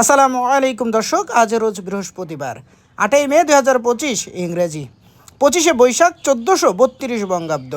আসসালামু আলাইকুম দর্শক, আজ রোজ বৃহস্পতিবার, আটই মে দু হাজার পঁচিশ, ইংরেজি। পঁচিশে বৈশাখ, চোদ্দোশো বত্রিশ বঙ্গাব্দ।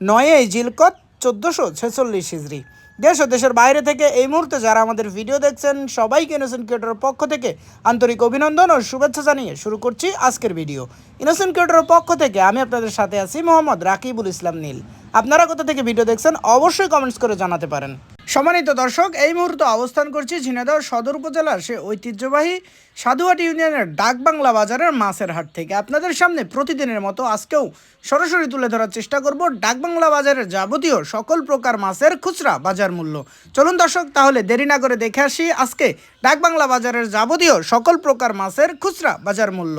নয়ই জিলকত, চোদ্দোশো ছেচল্লিশ হিজড়ি দেশ ও দেশের বাইরে থেকে এই মুহূর্তে যারা আমাদের ভিডিও দেখছেন, সবাইকে ইনোসেন্ট ক্রিয়েটরের পক্ষ থেকে আন্তরিক অভিনন্দন ও শুভেচ্ছা জানিয়ে শুরু করছি আজকের ভিডিও। ইনোসেন্ট ক্রিয়েটরের পক্ষ থেকে আমি আপনাদের সাথে আছি মোহাম্মদ রাকিবুল ইসলাম নীল। আপনারা কোথা থেকে ভিডিও দেখছেন, অবশ্যই কমেন্টস করে জানাতে পারেন। সম্মানিত দর্শক, এই মুহূর্তে অবস্থান করছি ঝিনাইদহ সদর উপজেলার সে ঐতিহ্যবাহী সাধুহাটি ইউনিয়নের ডাকবাংলা বাজারের মাছের হাট থেকে। আপনাদের সামনে প্রতিদিনের মতো আজকেও সরাসরি তুলে ধরার চেষ্টা করব ডাকবাংলা বাজারের যাবতীয় সকল প্রকার মাছের খুচরা বাজার মূল্য। চলুন দর্শক, তাহলে দেরি না করে দেখে আসি আজকে ডাকবাংলা বাজারের যাবতীয় সকল প্রকার মাছের খুচরা বাজার মূল্য।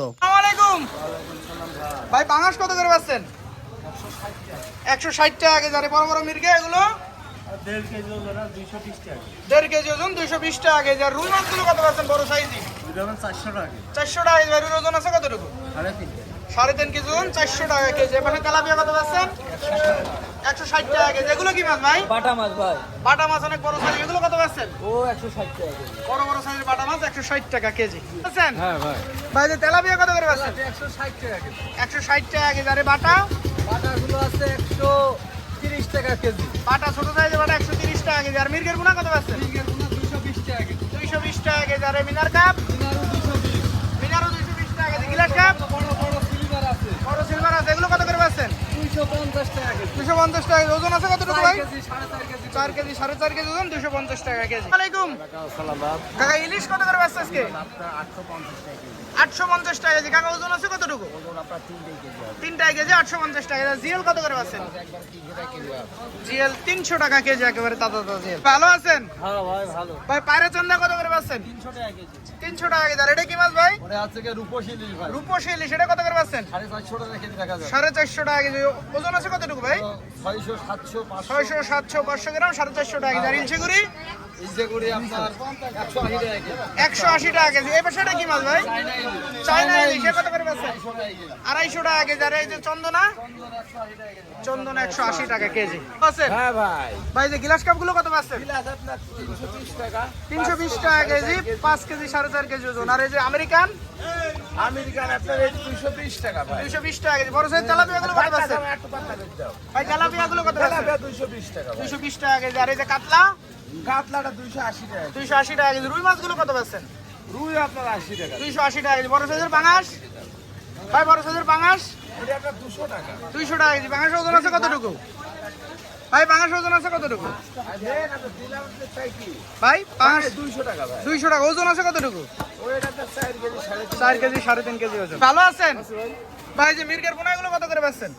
ভাই পাঙাশ কত করে পাচ্ছেন একশো ষাট টাকা কেজি, আরে বড় বড় মির্গে এগুলো। দেড় কেজি ওজন দুইশো বিশ টাকা। দেড় কেজি আর রুই মাছগুলো কত পাচ্ছেন বড় সাইজই চারশো টাকা চারশো টাকা কেজি। রুই ওজন আছে কতটুকু? সাড়ে তিন কেজি। সাড়ে তিন কেজি ওজন চারশো টাকা কেজি। এখানে তেলাপিয়া কত পাচ্ছেন একশো ষাট টাকা কেজি। এগুলো কি মাছ ভাই? বাটা মাছ ভাই। বাটা মাছ অনেক বড় সাইজ এগুলো কত পাচ্ছেন ও একশো ষাট টাকা বড় বড় সাইজের বাটা মাছ একশো ষাট টাকা কেজি। পাচ্ছেন হ্যাঁ ভাই। ভাই যে তেলাপিয়া কত করে পাচ্ছেন একশো ষাট টাকা কেজি। একশো ষাট টাকা কেজি। আরে বাটা? বাটাগুলো আছে একশো তিরিশ টাকা কেজি। বাটা ছোট সাইজের পাটা একশো তিরিশ টাকা কেজি। আর মির্গের গুণা কত আছে মির্গের গুনা দুইশো বিশ টাকা কেজি। দুইশো বিশ টাকা কেজি। আর মিনার কাপ? দুশো পঞ্চাশ টাকা কেজি। ওজন আছে কতটুকু ভাই? চার কেজি। সাড়ে চার কেজি ওজন দুশো পঞ্চাশ টাকা কেজি। আলাইকুম কাকা ইলিশ কত করে ব্যস্ত আজকে? আটশো পঞ্চাশ টাকা কেজি। কাকা ওজন আছে কতটুকু? ওজন আপনার তিনটে কেজি আছে। তিনটায় কেজি আটশো পঞ্চাশ টাকা জিএল কত করে পাচ্ছেন একবার তিনশো টাকা কেজি আছে। জিএল তিনশো টাকা কেজি একেবারে তাজা তাজা জিএল। ভালো আছেন? হ্যাঁ ভাই ভালো। ভাই পায়রা চান্দা কত করে পাচ্ছেন তিনশো টাকা কেজি। আর এটা কি মাছ ভাই? ভাই। ইলিশ এটা কত করে পাচ্ছেন সাড়ে চারশো টাকা কেজি সাড়ে চারশো টাকা কেজি। ওজন আছে কতটুকু ভাই? ছয়শো সাতশো ছয়শো সাতশো পাঁচশো গ্রাম সাড়ে চারশো টাকা। আর ইলশিগুড়ি একশো আশি টাকা কেজি। এই পাশে কি মাছ ভাই? চাইনা ইলিশ। কত করে পাচ্ছেন আড়াইশো টাকা কেজি। আর এই যে চন্দনা? চন্দনা একশো আশি টাকা কেজি। হ্যাঁ ভাই। ভাই যে গিলাস কাপগুলো কত পাচ্ছেন তিনশো বিশ টাকা কেজি। পাঁচ কেজি। সাড়ে চার কেজি ওজন। আর এই যে আমেরিকান? আমেরিকান আপনার এই দুইশো বিশ টাকা দুইশো বিশ টাকা কেজি। বড় সাইজ তেলাপিয়া গুলো কত পাচ্ছেন একটু পাতলা করে দাও। ভাই তেলাপিয়া গুলো কত পাচ্ছেন দুইশো বিশ টাকা দুইশো বিশ টাকা কেজি। আর এই যে কাতলা? কাতলাটা দুইশো আশি টাকা দুইশো আশি টাকা কেজি। রুই মাছগুলো কত পাচ্ছেন? রুই আপনার আশি টাকা। দুইশো আশি টাকা কেজি। বড় সাইজের বাঙাস ভাই বড় সাইজের বাঙাস দুশো টাকা। দুইশো টাকা কেজি। বাঙাস ওজন আছে কতটুকু? ভাই বাঙাস ওজন আছে কতটুকু? ভাই দুইশো টাকা দুইশো টাকা। ওজন আছে কতটুকু? চার কেজি সাড়ে তিন কেজি ওজন। ভালো আছেন? ভাই যে মির্গের বোনাগুলো কত করে পাচ্ছেন?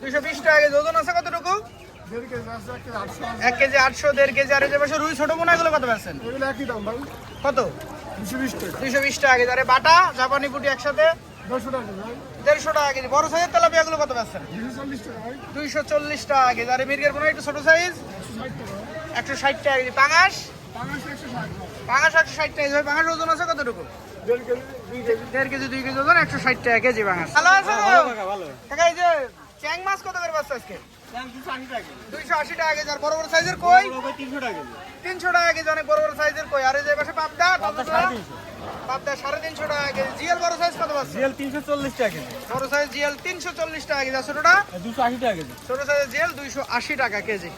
দুইশো বিশ টাকা কেজি। ওজন আছে কতটুকু? এক কেজি আটশো দেড় কেজি। আর যে পাশে রুই ছোট বোনাগুলো কত পাচ্ছেন? একই দাম ভাই। কত? দুশো বিশ টাকা। দুইশো বিশ টাকা কেজি। আরে বাটা জাপানি পুটি একসাথে? দেড়শো টাকা ভাই। কেজি। বড় সাইজের তেলাপিয়াগুলো কত ভাই। দুইশো চল্লিশ টাকা কেজি। আরে মির্গের বোনা একটু ছোট সাইজ একশো ষাট টাকা কেজি। পাঙাশ? পাঙাশ একশো ষাট টাকা কেজি। পাঙাশ ওজন আছে কতটুকু? দেড় কেজি দুই কেজি। ওজন একশো ষাট টাকা কেজি পাঙাশ। ভালো আছে ভালো কাকা এই যে চ্যাং মাছ কত করে পাচ্ছে আজকে? দুইশো আশি টাকা কেজি। আর বড় বড় সাইজের কই? তিনশো টাকা কেজি। তিনশো টাকা কেজি অনেক বড় বড় সাইজের কই। আর এই যে পাবদা পাবদা সাড়ে তিনশো টাকা কেজি। জিএল বড় কত পাচ্ছে? জিএল টাকা কেজি। বড় সাইজ জিএল তিনশো চল্লিশ টাকা কেজি। ছোটটা? টাকা কেজি। ছোট জিএল টাকা কেজি।